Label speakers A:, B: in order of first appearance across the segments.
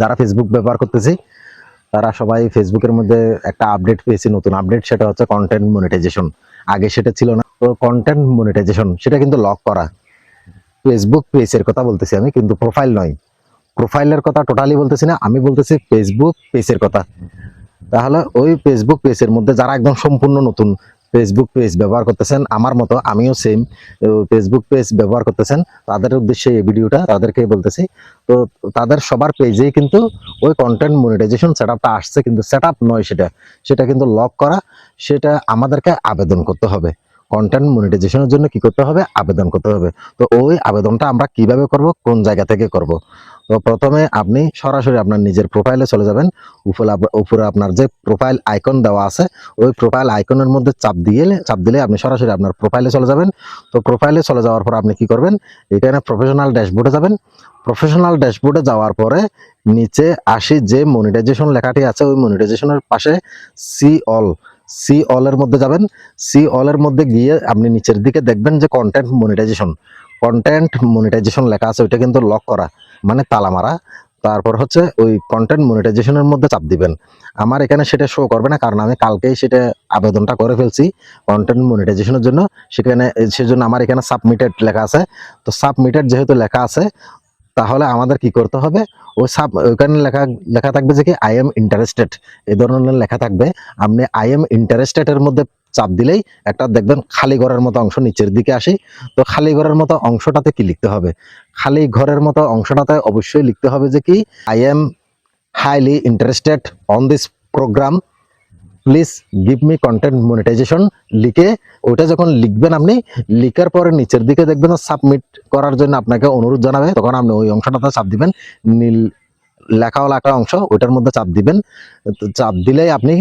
A: যারা ফেসবুক ব্যবহার করতেছি, তারা সবাই ফেসবুকের মধ্যে একটা আপডেট পেয়েছি, নতুন আপডেট সেটা হচ্ছে কন্টেন্ট মনিটাইজেশন আগে সেটা ছিল না, তো কন্টেন্ট মনিটাইজেশন সেটা কিন্তু লক করা। ফেসবুক পেজের কথা বলতেছি আমি, কিন্তু প্রোফাইল নয়। প্রোফাইলের কথা টোটালি বলতেছি না, আমি বলতেছি ফেসবুক পেজের কথা। তাহলে ওই ফেসবুক পেজের মধ্যে যারা একদম সম্পূর্ণ নতুন ফেসবুক পেজ ব্যবহার করতেছেন, আমার মতো আমিও সেম ফেসবুক পেজ ব্যবহার করতেছেন, তাদের উদ্দেশ্যে এই ভিডিওটা তাদেরকে বলতেছি। তো তাদের সবার পেজেই কিন্তু ওই কন্টেন্ট মনিটাইজেশন সেট আসছে, কিন্তু সেট নয় সেটা। সেটা কিন্তু লক করা, সেটা আমাদেরকে আবেদন করতে হবে। কন্টেন্ট মনিটাইজেশনের জন্য কি করতে হবে? আবেদন করতে হবে। তো ওই আবেদনটা আমরা কীভাবে করব? কোন জায়গা থেকে করব? তো প্রথমে আপনি সরাসরি আপনার নিজের প্রোফাইলে চলে যাবেন। উপরে উপরে আপনার যে প্রোফাইল আইকন দেওয়া আছে, ওই প্রোফাইল আইকনের মধ্যে চাপ দিয়ে, চাপ দিলে আপনি সরাসরি আপনার প্রোফাইলে চলে যাবেন। তো প্রোফাইলে চলে যাওয়ার পর আপনি কি করবেন? এখানে প্রফেশনাল ড্যাশবোর্ডে যাবেন। প্রফেশনাল ড্যাশবোর্ডে যাওয়ার পরে নিচে আসি যে মনিটাইজেশন লেখাটি আছে, ওই মনিটাইজেশনের পাশে সি অল সি অলের মধ্যে যাবেন। সি অলের মধ্যে গিয়ে আপনি নিচের দিকে দেখবেন যে কন্টেন্ট মনিটাইজেশন কন্টেন্ট মনিটাইজেশন লেখা আছে, ওইটা কিন্তু লক করা। মানে তালা মারা। তারপর হচ্ছে ওই কন্টেন্ট মনিটাইজেশনের মধ্যে চাপ দিবেন। আমার এখানে সেটা শো করবে না, কারণ আমি কালকেই সেটা আবেদনটা করে ফেলছি কন্টেন্ট মনিটাইজেশনের জন্য। সেখানে, সেজন্য আমার এখানে সাবমিটেড লেখা আছে। তো সাবমিটেড যেহেতু লেখা আছে, তাহলে আমাদের কি করতে হবে? ওই সাব ওইখানে লেখা লেখা থাকবে যে কি আই এম ইন্টারেস্টেড এই ধরনের লেখা থাকবে। আপনি আই এম ইন্টারেস্টেড এর মধ্যে চাপ দিলেই একটা দেখবেন খালি ঘরের মতো অংশ নিচের দিকে আসে। তো খালি ঘরের মতো অংশটাতে কি লিখতে হবে? খালি ঘরের মতো অংশটাতে অবশ্যই লিখতে হবে যে কি I am highly interested on this programme please give me content monetisation লিখে ওটা যখন লিখবেন আপনি, লিখার পরে নিচের দিকে দেখবেন সাবমিট করার জন্য আপনাকে অনুরোধ জানাবে। তখন আপনি ওই অংশটাতে চাপ দিবেন। নীল লেখাওয়ালা একটা অংশ, ওইটার মধ্যে চাপ দিবেন। চাপ দিলেই আপনি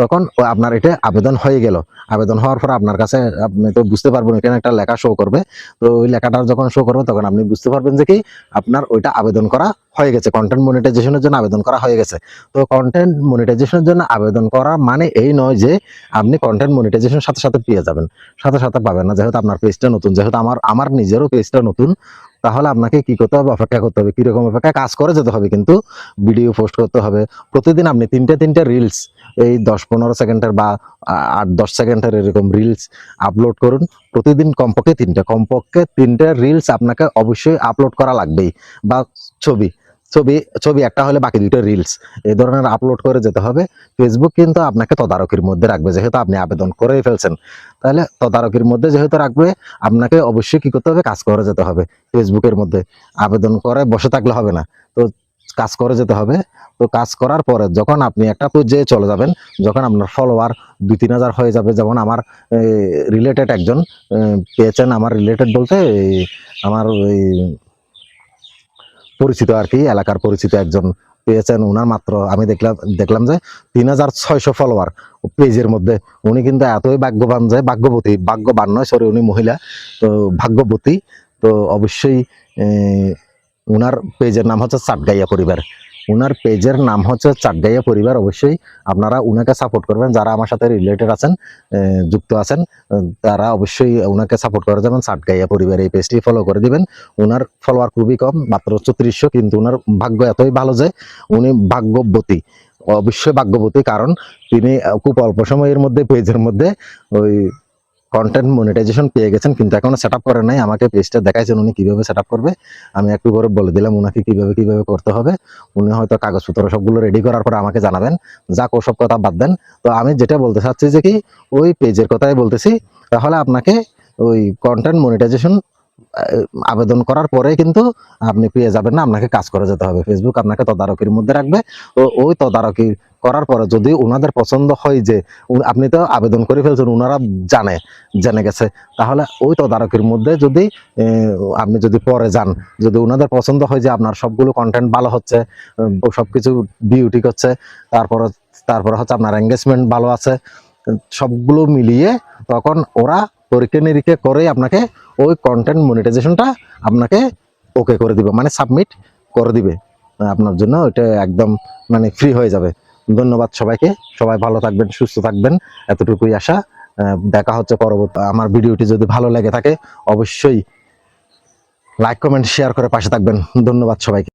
A: তখন আপনার এটা আবেদন হয়ে গেল। আবেদন হওয়ার পর আপনার কাছে আপনি তো বুঝতে পারবেন এখানে একটা লেখা শো করবে। তো ওই লেখাটা যখন শো করবে তখন আপনি বুঝতে পারবেন যে কি আপনার ওইটা আবেদন করা হয়ে গেছে। কন্টেন্ট মনিটাইজেশনের জন্য আবেদন করা হয়ে গেছে। তো কন্টেন্ট মনিটাইজেশনের জন্য আবেদন করা মানে এই নয় যে আপনি কন্টেন্ট মনিটাইজেশন সাথে সাথে পেয়ে যাবেন। সাথে সাথে পাবেন না। যেহেতু আপনার পেজটা নতুন, যেহেতু আমার আমার নিজেরও পেজটা নতুন, তাহলে আপনাকে কি করতে হবে? অপেক্ষা করতে হবে। কীরকম অপেক্ষা কাজ করে যেতে হবে কিন্তু ভিডিও পোস্ট করতে হবে। প্রতিদিন আপনি তিনটে তিনটে রিলস এই দশ, পনেরো সেকেন্ডের বা আট, দশ সেকেন্ডের এরকম রিলস আপলোড করুন। প্রতিদিন কমপক্ষে তিনটে কমপক্ষে তিনটে রিলস আপনাকে অবশ্যই আপলোড করা লাগবেই। বা ছবি। ছবি ছবি একটা হলে বাকি দুটো রিলস এই ধরনের আপলোড করে যেতে হবে। ফেসবুক কিন্তু আপনাকে তদারকির মধ্যে রাখবে, যেহেতু আপনি আবেদন করেই ফেলছেন। তাহলে তদারকির মধ্যে যেহেতু রাখবে, আপনাকে অবশ্যই কি করতে হবে? কাজ করে যেতে হবে ফেসবুকের মধ্যে। আবেদন করে বসে থাকলে হবে না। তো কাজ করে যেতে হবে। তো কাজ করার পরে যখন আপনি একটা পর্যায়ে চলে যাবেন, যখন আপনার ফলোয়ার দুই তিন হাজার হয়ে যাবে, যেমন আমার রিলেটেড একজন পেয়েছেন আমার রিলেটেড বলতে আমার ওই পরিচিত আর কি, এলাকার পরিচিত একজন পেয়েছেন ওনার মাত্র। আমি দেখলাম দেখলাম যে তিন হাজার ছয়শো ফলোয়ার পেজের মধ্যে। উনি কিন্তু এতই ভাগ্যবান যে, ভাগ্যবতী, ভাগ্যবান নয় সরি উনি মহিলা, তো ভাগ্যবতী। তো অবশ্যই ওনার পেজের নাম হচ্ছে চাটগাইয়া পরিবার। উনার পেজের নাম হচ্ছে চাটগাইয়া পরিবার। অবশ্যই আপনারা উনাকে সাপোর্ট করবেন। যারা আমার সাথে রিলেটেড আছেন যুক্ত আছেন তারা অবশ্যই ওনাকে সাপোর্ট করে যাবেন। চাটগাইয়া পরিবার এই পেজটি ফলো করে দিবেন। ওনার ফলোয়ার খুবই কম, মাত্র চৌত্রিশশো, কিন্তু ওনার ভাগ্য এতই ভালো যে উনি ভাগ্যবতী। অবশ্যই ভাগ্যবতী, কারণ তিনি খুব অল্প সময়ের মধ্যে, পেজের মধ্যে ওই কন্টেন্ট মনিটাইজেশন পেয়ে গেছেন, কিন্তু এখনও সেট আপ করে নাই। আমাকে পেজটা দেখাইছেন উনি কীভাবে সেট আপ করবে। আমি একটু করে বলে দিলাম উনাকে কীভাবে কীভাবে করতে হবে। উনি হয়তো কাগজপত্র সবগুলো রেডি করার পর আমাকে জানাবেন। যাক, ওসব কথা বাদ দেন। তো আমি যেটা বলতে চাচ্ছি যে কি, ওই পেজের কথাই বলতেছি। তাহলে আপনাকে ওই কন্টেন্ট মনিটাইজেশন আবেদন করার পরে কিন্তু আপনি পেয়ে যাবেন না। আপনাকে কাজ করে যেতে হবে। ফেসবুক আপনাকে তদারকির মধ্যে রাখবে। তো ওই তদারকি করার পরে যদি ওনাদের পছন্দ হয় যে আপনি তো আবেদন করে ফেলছেন ওনারা জানে, জেনে গেছে, তাহলে ওই তদারকির মধ্যে যদি আপনি যদি পরে যান, যদি ওনাদের পছন্দ হয় যে আপনার সবগুলো কন্টেন্ট ভালো হচ্ছে সব কিছু বিউটি হচ্ছে তারপরে তারপরে হচ্ছে আপনার এঙ্গেজমেন্ট ভালো আছে, সবগুলো মিলিয়ে তখন ওরা পরীক্ষা নিরীক্ষা করে আপনাকে ওই কন্টেন্ট মনিটাইজেশনটা আপনাকে ওকে করে দিবে মানে সাবমিট করে দিবে, আপনার জন্য ওইটা একদম মানে ফ্রি হয়ে যাবে। ধন্যবাদ সবাইকে। সবাই ভালো থাকবেন, সুস্থ থাকবেন। এতটুকুই আশা। দেখা হচ্ছে পরবর্তী আমার ভিডিওটি যদি ভালো লেগে থাকে, অবশ্যই লাইক কমেন্ট শেয়ার করে পাশে থাকবেন। ধন্যবাদ সবাইকে।